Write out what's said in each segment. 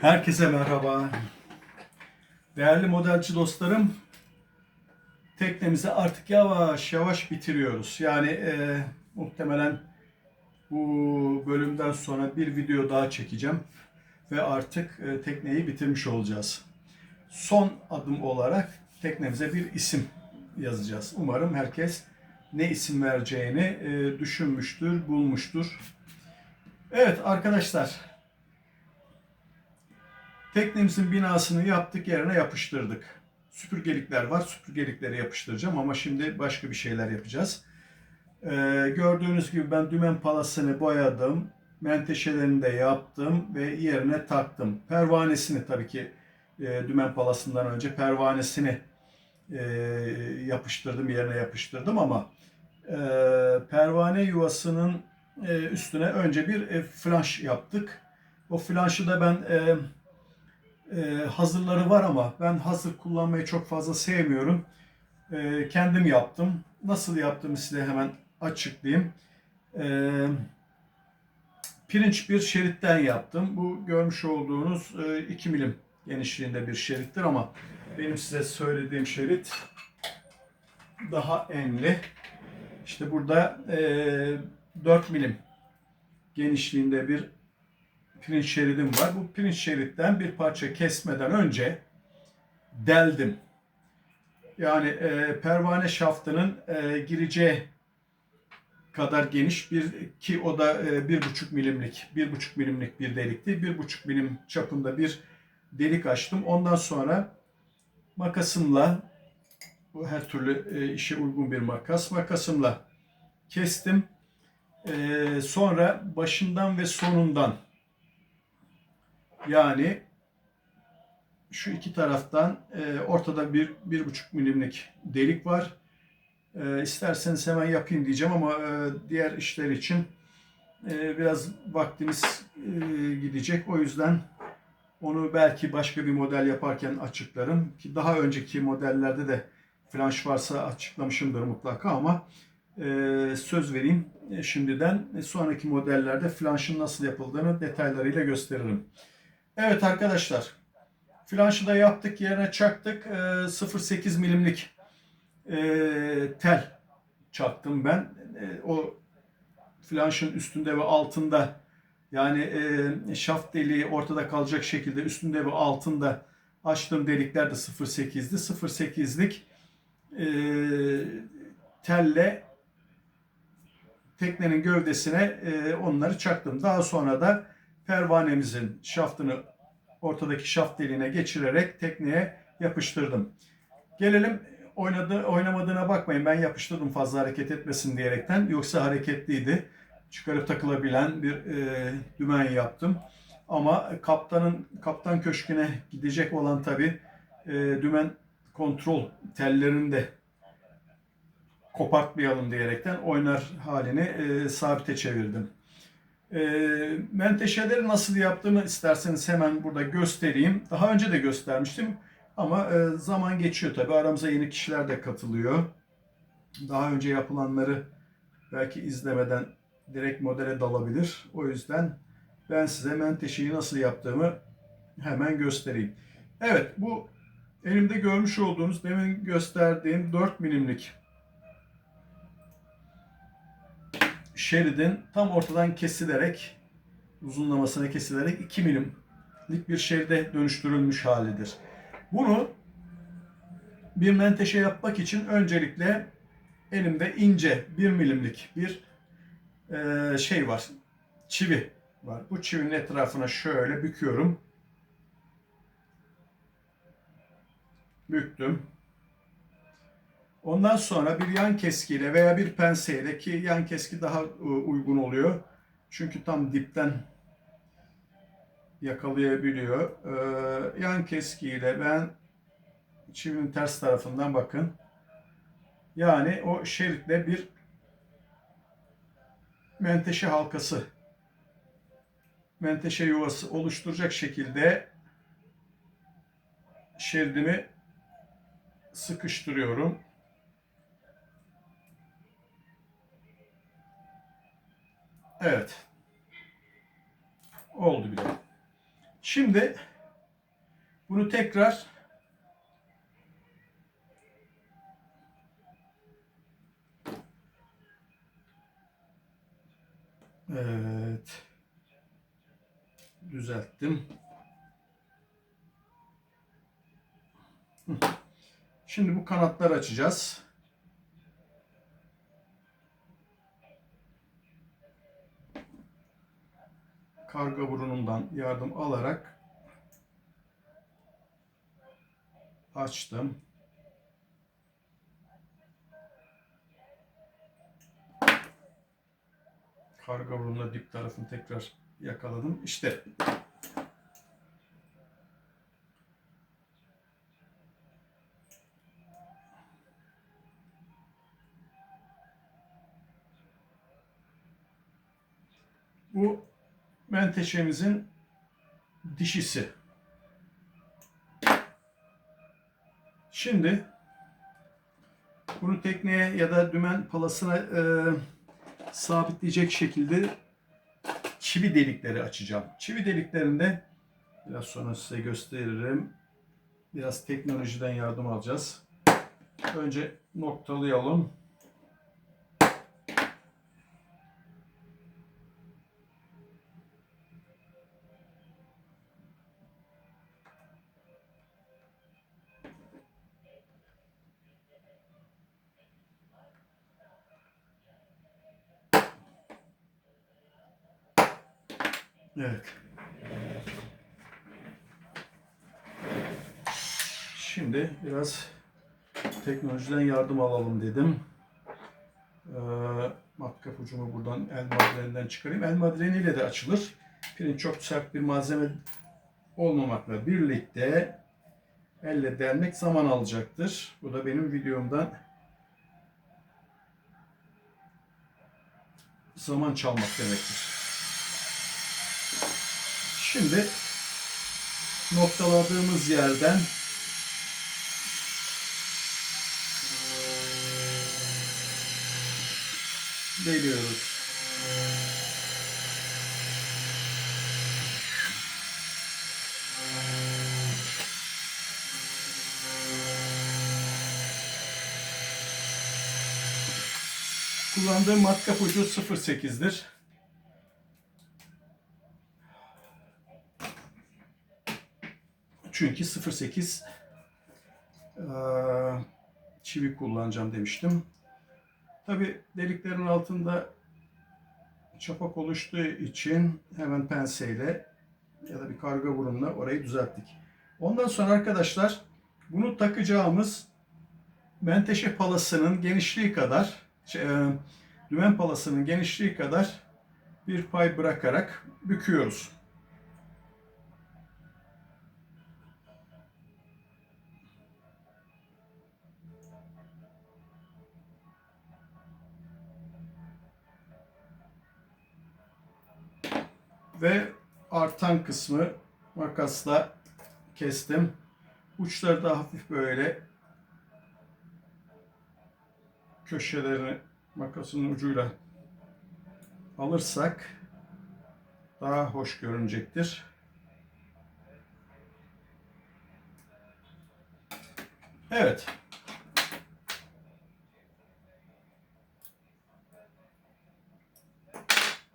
Herkese merhaba. Değerli modelci dostlarım, teknemizi artık yavaş yavaş bitiriyoruz. Yani e, muhtemelen bu bölümden sonra bir video daha çekeceğim ve artık e, tekneyi bitirmiş olacağız. Son adım olarak teknemize bir isim yazacağız. Umarım herkes ne isim vereceğini e, düşünmüştür, bulmuştur. Evet arkadaşlar, Teknemizin binasını yaptık yerine yapıştırdık. Süpürgelikler var. Süpürgelikleri yapıştıracağım ama şimdi başka bir şeyler yapacağız. Ee, gördüğünüz gibi ben dümen palasını boyadım. Menteşelerini de yaptım ve yerine taktım. Pervanesini tabii ki e, dümen palasından önce pervanesini e, yapıştırdım, yerine yapıştırdım ama e, pervane yuvasının e, üstüne önce bir e, flanş yaptık. O flanşı da ben e, e, hazırları var ama ben hazır kullanmayı çok fazla sevmiyorum. E, kendim yaptım. Nasıl yaptığımı size hemen açıklayayım. E, pirinç bir şeritten yaptım. Bu görmüş olduğunuz e, 2 milim genişliğinde bir şerittir ama benim size söylediğim şerit daha enli. İşte burada e, 4 milim genişliğinde bir pirinç şeridim var. Bu pirinç şeritten bir parça kesmeden önce deldim. Yani e, pervane şaftının e, gireceği kadar geniş bir ki o da e, bir buçuk milimlik bir buçuk milimlik bir delikti. Bir buçuk milim çapında bir delik açtım. Ondan sonra makasımla bu her türlü e, işe uygun bir makas. Makasımla kestim. E, sonra başından ve sonundan yani şu iki taraftan e, ortada bir, bir buçuk milimlik delik var. E, isterseniz hemen yapayım diyeceğim ama e, diğer işler için e, biraz vaktimiz e, gidecek. O yüzden onu belki başka bir model yaparken açıklarım. Ki daha önceki modellerde de flanş varsa açıklamışımdır mutlaka ama e, söz vereyim e, şimdiden. E, sonraki modellerde flanşın nasıl yapıldığını detaylarıyla gösteririm. Evet arkadaşlar. Flanşı da yaptık. Yerine çaktık. E, 0.8 milimlik e, tel çaktım ben. E, o flanşın üstünde ve altında yani e, şaft deliği ortada kalacak şekilde üstünde ve altında açtığım delikler de 0.8'di. 0.8'lik e, telle teknenin gövdesine e, onları çaktım. Daha sonra da pervanemizin şaftını ortadaki şaft deliğine geçirerek tekneye yapıştırdım. Gelelim oynadı, oynamadığına bakmayın. Ben yapıştırdım fazla hareket etmesin diyerekten. Yoksa hareketliydi. Çıkarıp takılabilen bir e, dümen yaptım. Ama kaptanın kaptan köşküne gidecek olan tabi e, dümen kontrol tellerini de kopartmayalım diyerekten oynar halini e, sabite çevirdim. E, menteşeleri nasıl yaptığımı isterseniz hemen burada göstereyim. Daha önce de göstermiştim ama e, zaman geçiyor tabi. Aramıza yeni kişiler de katılıyor. Daha önce yapılanları belki izlemeden direkt modele dalabilir. O yüzden ben size menteşeyi nasıl yaptığımı hemen göstereyim. Evet bu elimde görmüş olduğunuz demin gösterdiğim 4 milimlik şeridin tam ortadan kesilerek uzunlamasına kesilerek 2 milimlik bir şeride dönüştürülmüş halidir. Bunu bir menteşe yapmak için öncelikle elimde ince 1 milimlik bir e, şey var. Çivi var. Bu çivinin etrafına şöyle büküyorum. Büktüm. Ondan sonra bir yan keskiyle veya bir penseyle ki yan keski daha e, uygun oluyor. Çünkü tam dipten yakalayabiliyor. Ee, yan keskiyle ben çivinin ters tarafından bakın. Yani o şeritle bir menteşe halkası menteşe yuvası oluşturacak şekilde şeridimi sıkıştırıyorum. Evet. Oldu bile. Şimdi bunu tekrar Evet. Düzelttim. Şimdi bu kanatları açacağız. Karga burunundan yardım alarak açtım. Karga burunla dip tarafını tekrar yakaladım. İşte menteşemizin dişisi. Şimdi bunu tekneye ya da dümen palasına e, sabitleyecek şekilde çivi delikleri açacağım. Çivi deliklerinde biraz sonra size gösteririm. Biraz teknolojiden yardım alacağız. Önce noktalayalım. Evet. Şimdi biraz teknolojiden yardım alalım dedim. Ee, matkap ucumu buradan el madreninden çıkarayım. El madreniyle de açılır. Pirinç çok sert bir malzeme olmamakla birlikte elle delmek zaman alacaktır. Bu da benim videomdan zaman çalmak demektir. Şimdi noktaladığımız yerden deliyoruz. Kullandığım matkap ucu 0.8'dir. Çünkü 0.8 eee, çivi kullanacağım demiştim. Tabi deliklerin altında çapak oluştuğu için hemen penseyle ya da bir karga burunla orayı düzelttik. Ondan sonra arkadaşlar bunu takacağımız menteşe palasının genişliği kadar şey, e, dümen palasının genişliği kadar bir pay bırakarak büküyoruz. Ve artan kısmı makasla kestim. Uçları da hafif böyle köşelerini makasın ucuyla alırsak daha hoş görünecektir. Evet.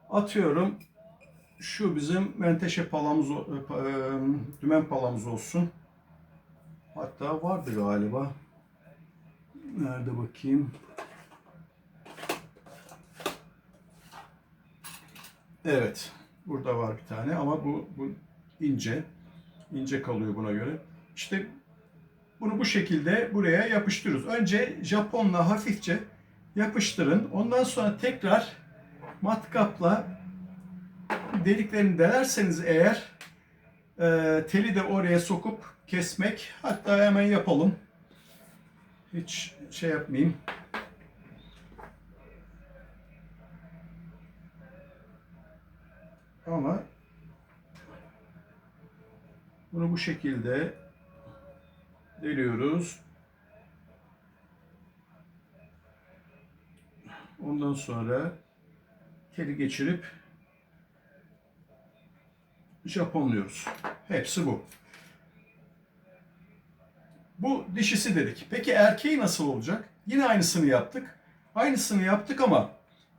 Atıyorum şu bizim menteşe palamız, e, e, dümen palamız olsun. Hatta vardı galiba. Nerede bakayım? Evet. Burada var bir tane ama bu, bu ince. ince kalıyor buna göre. İşte bunu bu şekilde buraya yapıştırıyoruz. Önce Japonla hafifçe yapıştırın. Ondan sonra tekrar matkapla deliklerini delerseniz eğer e, teli de oraya sokup kesmek hatta hemen yapalım. Hiç şey yapmayayım. Ama bunu bu şekilde deliyoruz. Ondan sonra teli geçirip Japonluyoruz. Hepsi bu. Bu dişisi dedik. Peki erkeği nasıl olacak? Yine aynısını yaptık. Aynısını yaptık ama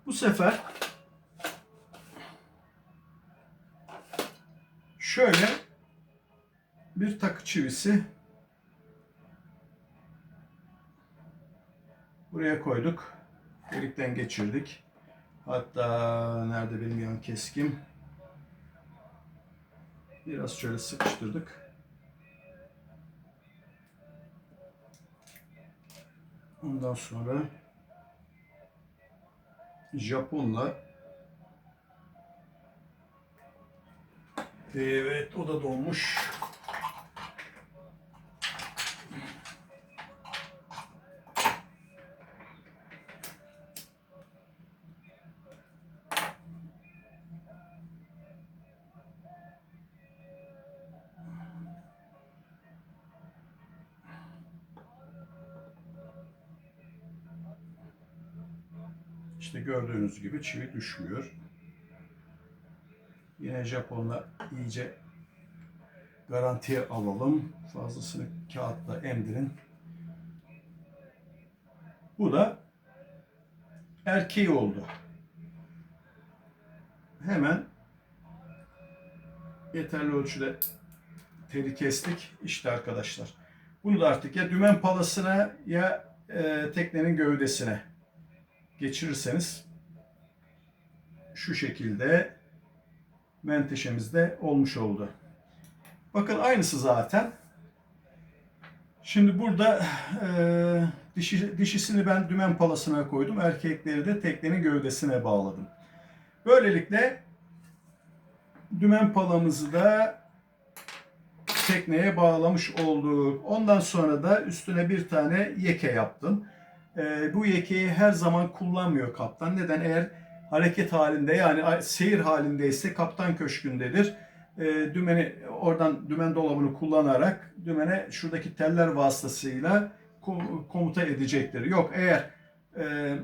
bu sefer şöyle bir takı çivisi buraya koyduk. Delikten geçirdik. Hatta nerede benim yan keskim? Biraz şöyle sıkıştırdık. Ondan sonra Japonla Evet o da dolmuş. Gibi çivi düşmüyor. Yine Japonla iyice garantiye alalım. Fazlasını kağıtla emdirin. Bu da erkeği oldu. Hemen yeterli ölçüde teli kestik. İşte arkadaşlar. Bunu da artık ya dümen palasına ya e, teknenin gövdesine geçirirseniz şu şekilde menteşemiz de olmuş oldu. Bakın aynısı zaten. Şimdi burada e, dişi, dişisini ben dümen palasına koydum. Erkekleri de teknenin gövdesine bağladım. Böylelikle dümen palamızı da tekneye bağlamış olduk. Ondan sonra da üstüne bir tane yeke yaptım. E, bu yekeyi her zaman kullanmıyor kaptan. Neden? Eğer hareket halinde yani seyir halindeyse kaptan köşkündedir. E, dümeni oradan dümen dolabını kullanarak dümene şuradaki teller vasıtasıyla komuta edecektir. Yok eğer e,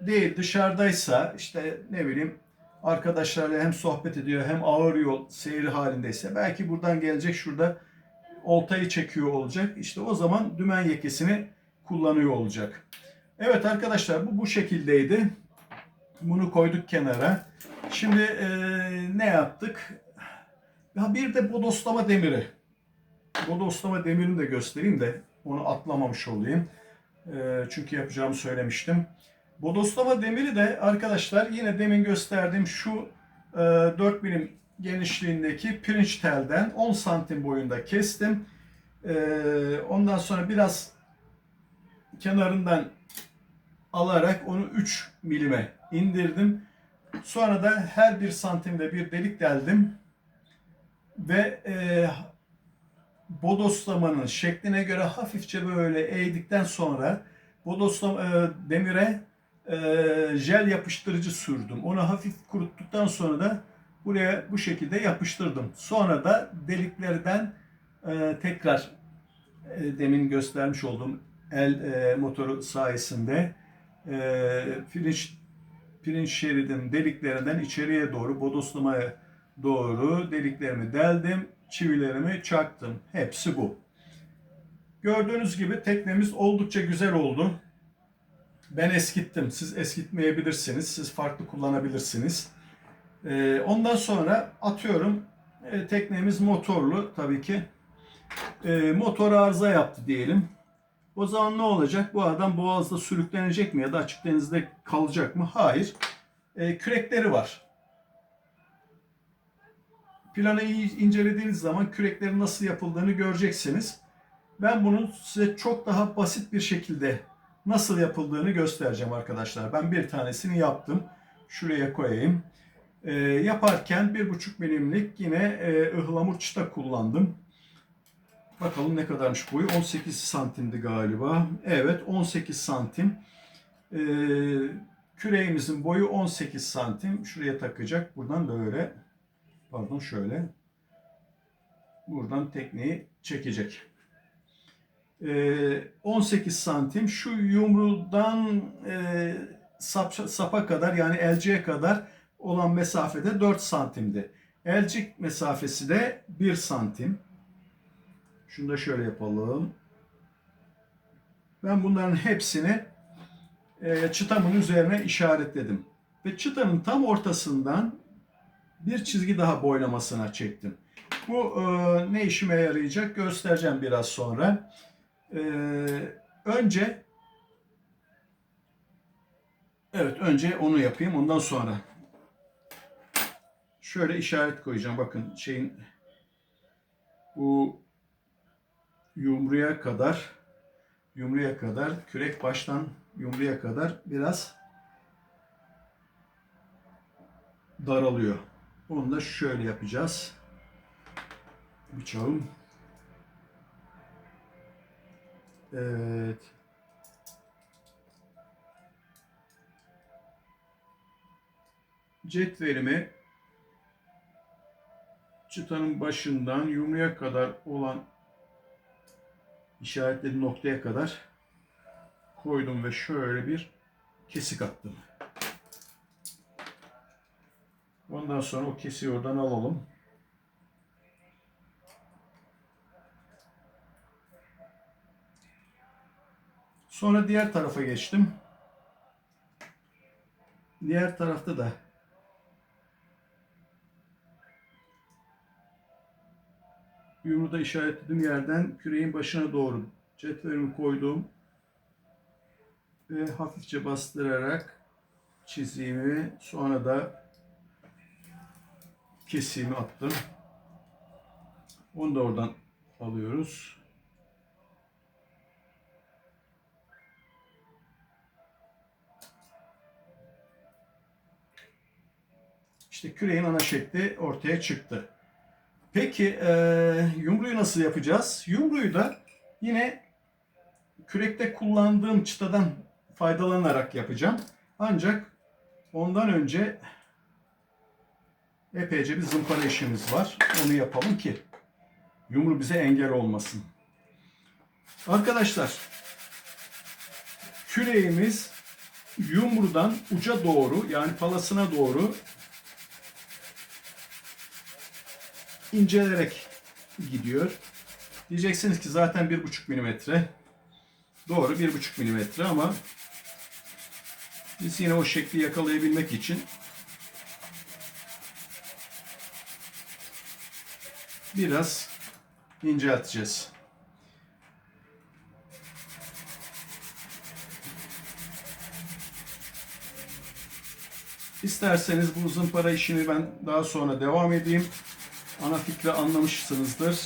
değil dışarıdaysa işte ne bileyim arkadaşlarla hem sohbet ediyor hem ağır yol seyir halindeyse belki buradan gelecek şurada oltayı çekiyor olacak. İşte o zaman dümen yekesini kullanıyor olacak. Evet arkadaşlar bu bu şekildeydi. Bunu koyduk kenara. Şimdi e, ne yaptık? Ya bir de bodoslama demiri. Bodoslama demirini de göstereyim de onu atlamamış olayım. E, çünkü yapacağımı söylemiştim. Bodoslama demiri de arkadaşlar yine demin gösterdiğim şu e, 4 milim genişliğindeki pirinç telden 10 santim boyunda kestim. E, ondan sonra biraz kenarından alarak onu 3 milime indirdim. Sonra da her bir santimde bir delik deldim. Ve e, bodoslamanın şekline göre hafifçe böyle eğdikten sonra bodoslama e, demire e, jel yapıştırıcı sürdüm. Onu hafif kuruttuktan sonra da buraya bu şekilde yapıştırdım. Sonra da deliklerden e, tekrar e, demin göstermiş olduğum el e, motoru sayesinde e, pirinç pirinç şeridin deliklerinden içeriye doğru bodoslamaya doğru deliklerimi deldim. Çivilerimi çaktım. Hepsi bu. Gördüğünüz gibi teknemiz oldukça güzel oldu. Ben eskittim. Siz eskitmeyebilirsiniz. Siz farklı kullanabilirsiniz. Ee, ondan sonra atıyorum e, teknemiz motorlu tabii ki. E, motor arıza yaptı diyelim. O zaman ne olacak? Bu adam boğazda sürüklenecek mi ya da açık denizde kalacak mı? Hayır. E, kürekleri var. Planı iyi incelediğiniz zaman küreklerin nasıl yapıldığını göreceksiniz. Ben bunun size çok daha basit bir şekilde nasıl yapıldığını göstereceğim arkadaşlar. Ben bir tanesini yaptım. Şuraya koyayım. E, yaparken 1,5 milimlik yine e, ıhlamur çıta kullandım. Bakalım ne kadarmış boyu? 18 santimdi galiba. Evet 18 santim. Ee, küreğimizin boyu 18 santim. Şuraya takacak. Buradan böyle. Pardon şöyle. Buradan tekneyi çekecek. Ee, 18 santim. Şu yumrudan e, sap, sapa kadar yani elciye kadar olan mesafede 4 santimdi. Elcik mesafesi de 1 santim. Şunu da şöyle yapalım. Ben bunların hepsini e, çıtamın üzerine işaretledim. Ve çıtanın tam ortasından bir çizgi daha boylamasına çektim. Bu e, ne işime yarayacak göstereceğim biraz sonra. E, önce evet önce onu yapayım ondan sonra şöyle işaret koyacağım. Bakın şeyin bu yumruya kadar yumruya kadar kürek baştan yumruya kadar biraz daralıyor. Onu da şöyle yapacağız. Bıçağım. Evet. Cetvelimi çıtanın başından yumruya kadar olan işaretlediğim noktaya kadar koydum ve şöyle bir kesik attım. Ondan sonra o kesiği oradan alalım. Sonra diğer tarafa geçtim. Diğer tarafta da yumruda işaretlediğim yerden küreğin başına doğru cetvelimi koydum ve hafifçe bastırarak çizdiğimi sonra da kesiğimi attım. Onu da oradan alıyoruz. İşte küreğin ana şekli ortaya çıktı. Peki e, yumruyu nasıl yapacağız? Yumruyu da yine kürekte kullandığım çıtadan faydalanarak yapacağım. Ancak ondan önce epeyce bir zımpara işimiz var. Onu yapalım ki yumru bize engel olmasın. Arkadaşlar küreğimiz yumrudan uca doğru yani palasına doğru incelerek gidiyor. Diyeceksiniz ki zaten 1,5 milimetre. Doğru 1,5 milimetre ama biz yine o şekli yakalayabilmek için biraz incelteceğiz. İsterseniz bu zımpara işini ben daha sonra devam edeyim. Ana fikri anlamışsınızdır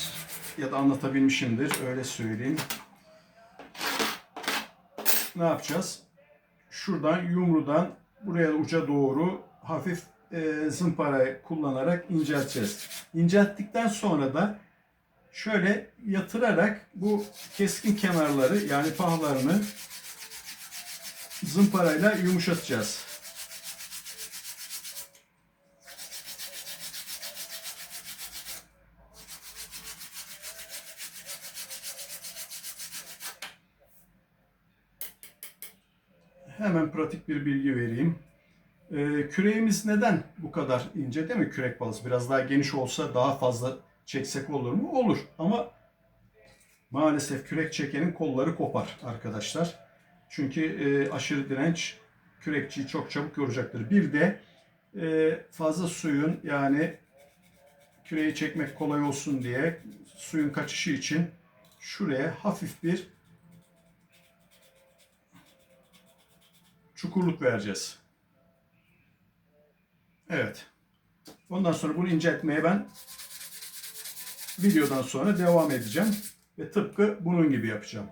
ya da anlatabilmişimdir öyle söyleyeyim. Ne yapacağız? Şuradan yumrudan buraya uca doğru hafif e, zımpara kullanarak incelteceğiz. İncelttikten sonra da şöyle yatırarak bu keskin kenarları yani pahlarını zımparayla yumuşatacağız. Hemen pratik bir bilgi vereyim. Ee, küreğimiz neden bu kadar ince değil mi kürek balası? Biraz daha geniş olsa daha fazla çeksek olur mu? Olur ama maalesef kürek çekenin kolları kopar arkadaşlar. Çünkü e, aşırı direnç kürekçiyi çok çabuk yoracaktır. Bir de e, fazla suyun yani küreği çekmek kolay olsun diye suyun kaçışı için şuraya hafif bir çukurluk vereceğiz. Evet. Ondan sonra bunu inceltmeye ben videodan sonra devam edeceğim. Ve tıpkı bunun gibi yapacağım.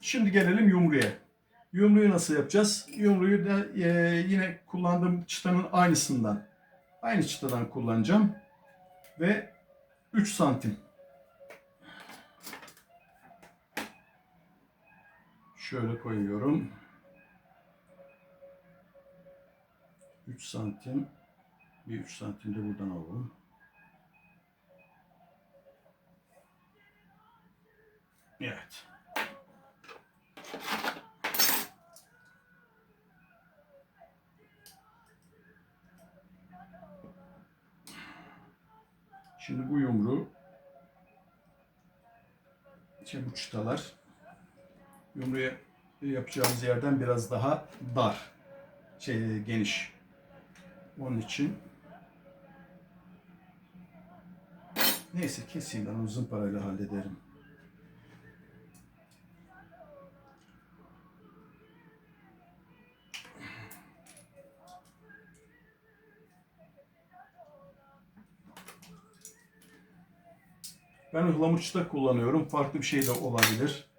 Şimdi gelelim yumruya. Yumruyu nasıl yapacağız? Yumruyu da e, yine kullandığım çıtanın aynısından, aynı çıtadan kullanacağım. Ve 3 santim. Şöyle koyuyorum. 3 santim. Bir 3 santim de buradan alalım. Evet. Şimdi bu yumruğu işte bu çıtalar yumruğu yapacağımız yerden biraz daha dar, şey geniş. Onun için neyse keseyim ben onu zımparayla hallederim. Ben ıhlamur çıta kullanıyorum. Farklı bir şey de olabilir.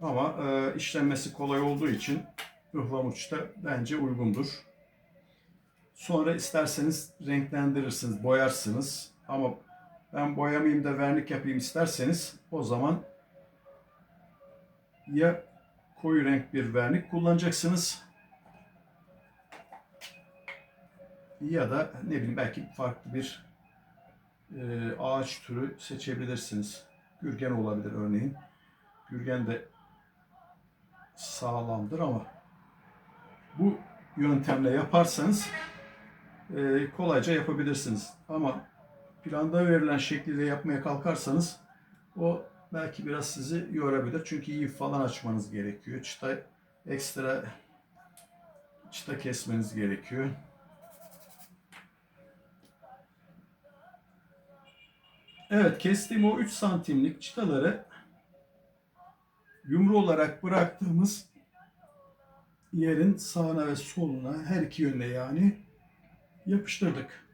Ama e, işlenmesi kolay olduğu için ıhlamur çıta bence uygundur. Sonra isterseniz renklendirirsiniz, boyarsınız. Ama ben boyamayayım da vernik yapayım isterseniz o zaman ya koyu renk bir vernik kullanacaksınız ya da ne bileyim belki farklı bir e, ağaç türü seçebilirsiniz. Gürgen olabilir örneğin. Gürgen de sağlamdır ama bu yöntemle yaparsanız kolayca yapabilirsiniz. Ama planda verilen şekliyle yapmaya kalkarsanız o belki biraz sizi yorabilir. Çünkü iyi falan açmanız gerekiyor. Çıta ekstra çıta kesmeniz gerekiyor. Evet kestiğim o 3 santimlik çıtaları yumru olarak bıraktığımız yerin sağına ve soluna her iki yönde yani yapıştırdık.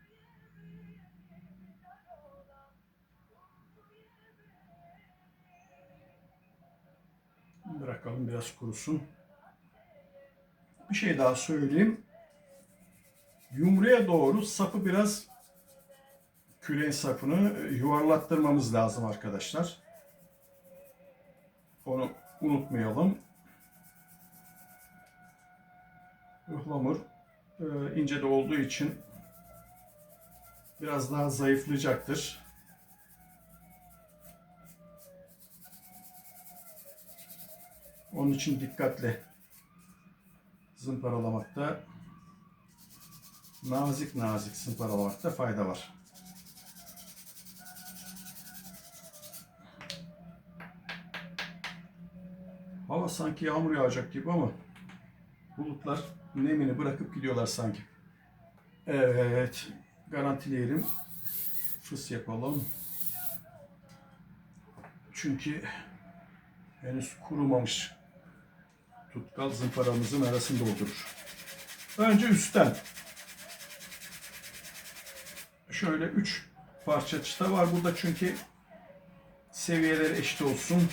Bırakalım biraz kurusun. Bir şey daha söyleyeyim. Yumruya doğru sapı biraz küreğin sapını yuvarlattırmamız lazım arkadaşlar. Onu unutmayalım. Ihlamur e, ince de olduğu için biraz daha zayıflayacaktır. Onun için dikkatli zımparalamakta nazik nazik zımparalamakta fayda var. Hava sanki yağmur yağacak gibi ama bulutlar nemini bırakıp gidiyorlar sanki. Evet, garantileyelim. Fıs yapalım. Çünkü henüz kurumamış tutkal zımparamızın arasında doldurur. Önce üstten. Şöyle üç parça çıta var burada çünkü seviyeleri eşit olsun.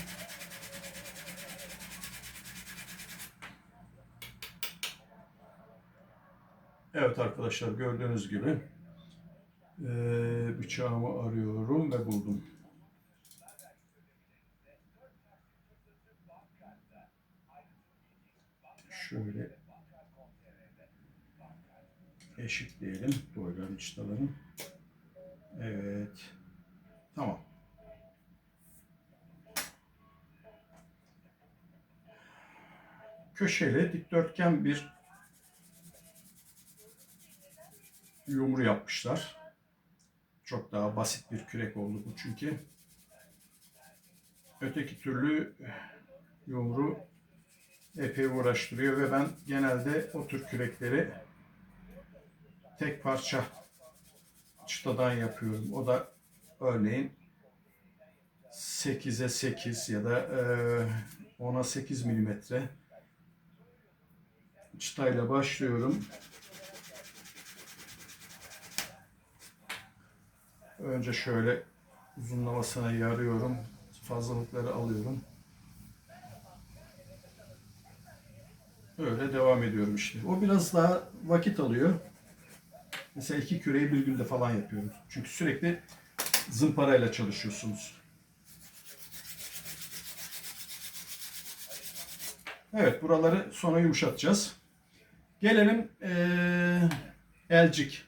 Evet arkadaşlar gördüğünüz gibi eee, bıçağımı arıyorum ve buldum. Şöyle eşitleyelim boyların çıtaların. Evet. Tamam. Köşeli dikdörtgen bir yumru yapmışlar. Çok daha basit bir kürek oldu bu çünkü. Öteki türlü yumru epey uğraştırıyor ve ben genelde o tür kürekleri tek parça çıtadan yapıyorum. O da örneğin 8'e 8 ya da e, 10'a 8 milimetre çıtayla başlıyorum. Önce şöyle uzunlamasına yarıyorum. Fazlalıkları alıyorum. Öyle devam ediyorum işte. O biraz daha vakit alıyor. Mesela iki küreyi bir günde falan yapıyorum. Çünkü sürekli zımparayla çalışıyorsunuz. Evet buraları sonra yumuşatacağız. Gelelim eee, elcik.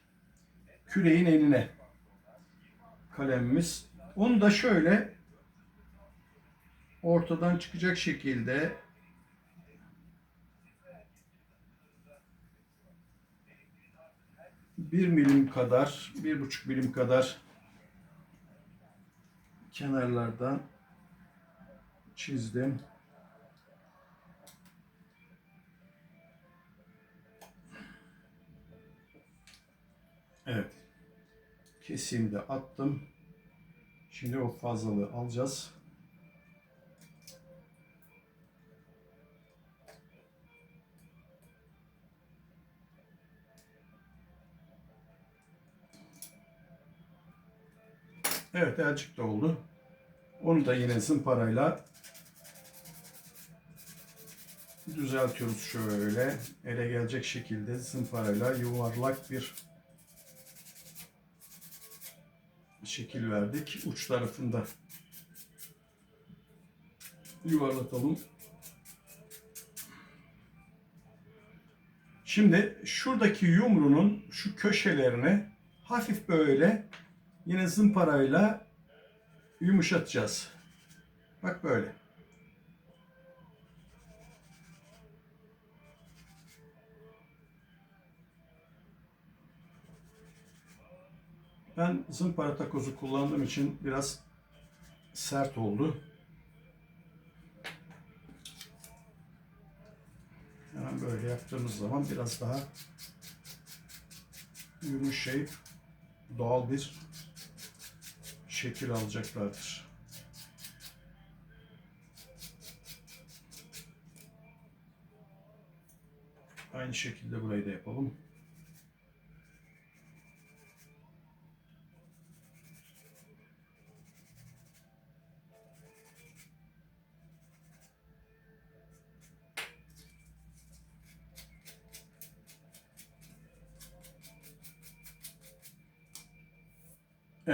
Küreğin enine kalemimiz. Onu da şöyle ortadan çıkacak şekilde bir milim kadar, bir buçuk milim kadar kenarlardan çizdim. Evet. Keseyim de attım. Şimdi o fazlalığı alacağız. Evet elcik de oldu. Onu da yine zımparayla düzeltiyoruz şöyle. Ele gelecek şekilde zımparayla yuvarlak bir şekil verdik. Uç tarafında yuvarlatalım. Şimdi şuradaki yumrunun şu köşelerini hafif böyle yine zımparayla yumuşatacağız. Bak böyle. Ben zımpara takozu kullandığım için biraz sert oldu. Hemen böyle yaptığımız zaman biraz daha yumuşayıp doğal bir şekil alacaklardır. Aynı şekilde burayı da yapalım.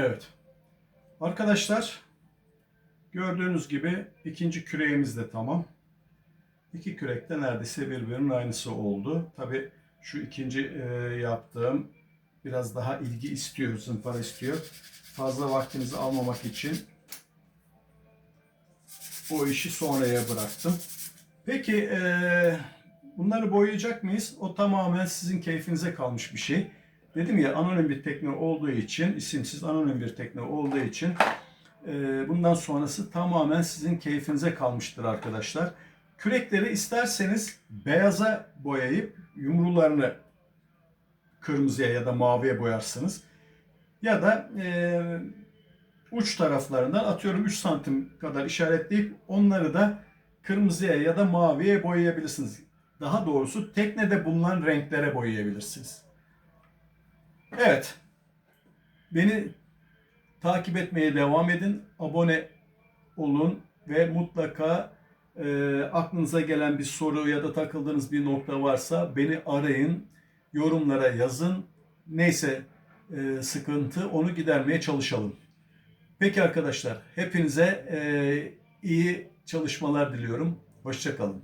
Evet. Arkadaşlar gördüğünüz gibi ikinci küreğimiz de tamam. İki kürek de neredeyse birbirinin aynısı oldu. Tabi şu ikinci e, yaptığım biraz daha ilgi istiyor, zımpara istiyor. Fazla vaktinizi almamak için o işi sonraya bıraktım. Peki e, bunları boyayacak mıyız? O tamamen sizin keyfinize kalmış bir şey. Dedim ya anonim bir tekne olduğu için, isimsiz anonim bir tekne olduğu için e, bundan sonrası tamamen sizin keyfinize kalmıştır arkadaşlar. Kürekleri isterseniz beyaza boyayıp yumrularını kırmızıya ya da maviye boyarsınız. Ya da e, uç taraflarından atıyorum 3 santim kadar işaretleyip onları da kırmızıya ya da maviye boyayabilirsiniz. Daha doğrusu teknede bulunan renklere boyayabilirsiniz. Evet. Beni takip etmeye devam edin. Abone olun ve mutlaka e, aklınıza gelen bir soru ya da takıldığınız bir nokta varsa beni arayın. Yorumlara yazın. Neyse e, sıkıntı onu gidermeye çalışalım. Peki arkadaşlar hepinize e, iyi çalışmalar diliyorum. Hoşçakalın.